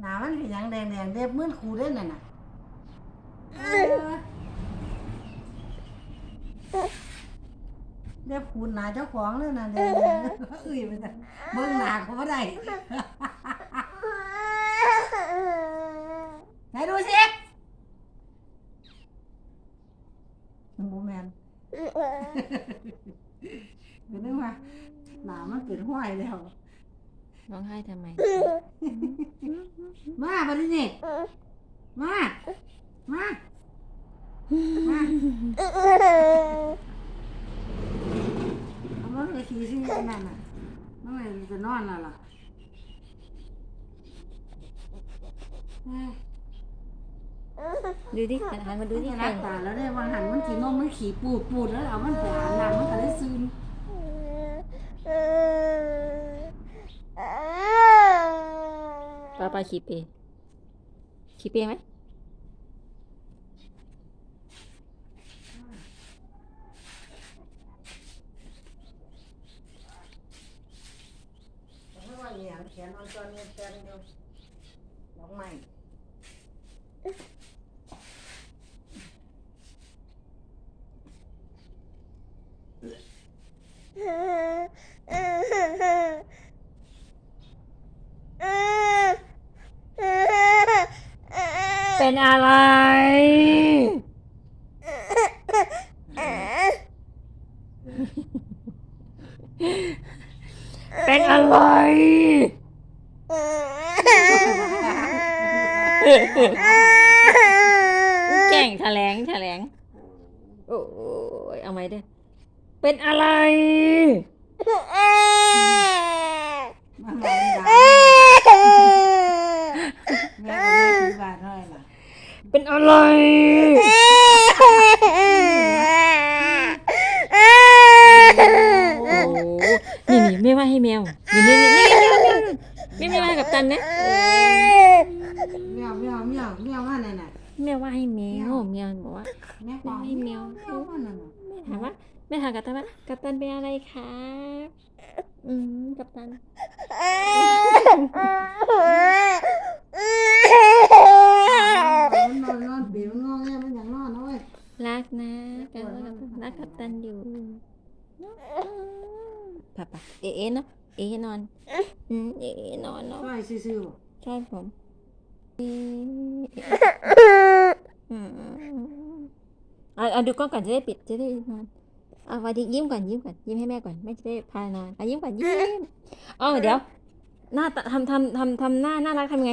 หนามันเป็นหยังแดงแดงๆเด็บเหมือนครูเด้นน่ะน่ะเออเด็บขูดหนาเจ้าของเลยน่ะแดงแดงๆเอ้ยมันจะเบิ่งหนาเขาบ่ได้ ไหนดูสิโมแมนเป็นนึกว่าหนามันเป็นห้อยแล้ว ร้องไห้ทำไม มาบัดนี้นี่มา มา มาเอามันไปขี่สิอันนั่นน่ะมันไม่จะนอนแล้วล่ะเอ้ยดูดิหันมาดูมันดิจะใครรักตาแล้วเนี่ยบางหันมันขี่นมมันขี่ปูดปูดแล้วเอามันไปอาบน้ำมันก็ได้ซึม ป้าคีเปย์ขี่เปไหมเขียนนอนจอนี่ยแปลงเดียวดอกไม้ เป็นอะไร เป็นอะไร แก่งแถลงแถลง โอ้ยเอาไหมเด้อเป็นอะไร มันมาด่าแม่ก็ไม่ถือบาทเท่าไหร่ล่ะ เป็นอะไร โอ้นี่นี่ไม่ว่าให้แมว นี่นี่นี่นี่นี่ไม่ไม่ว่ากับตันนะเมียวเมียวเมียวเมียวมาไหนน่ะแม่ว่าให้แมวแมวบอกว่าแม่กวางให้เมียวเมียวมานั่นน่ะแม่ถามว่าแม่ถามกับตันว่ากับตันเป็นอะไรครับอืมกับตันมันนอนนอนปีมันงอแงมันอย่างนอนนะเว้ย รักนะกันว่ากับตันรักกับตันอยู่ป่ะปะเอ๋เนาะเอ๋นอนอืมเอ๋นอนเนาะช่ซื่อใช่ผมอืมเอาเอาดูกล้องก่อนจะได้ปิดจะได้นอนเอาวันดียิ้มก่อนยิ้มก่อนยิ้มให้แม่ก่อนแม่จะได้พานอนเอายิ้มก่อนยิ้มอ๋อเดี๋ยว หน้าทำทำทำทำหน้าน่ารักทำไง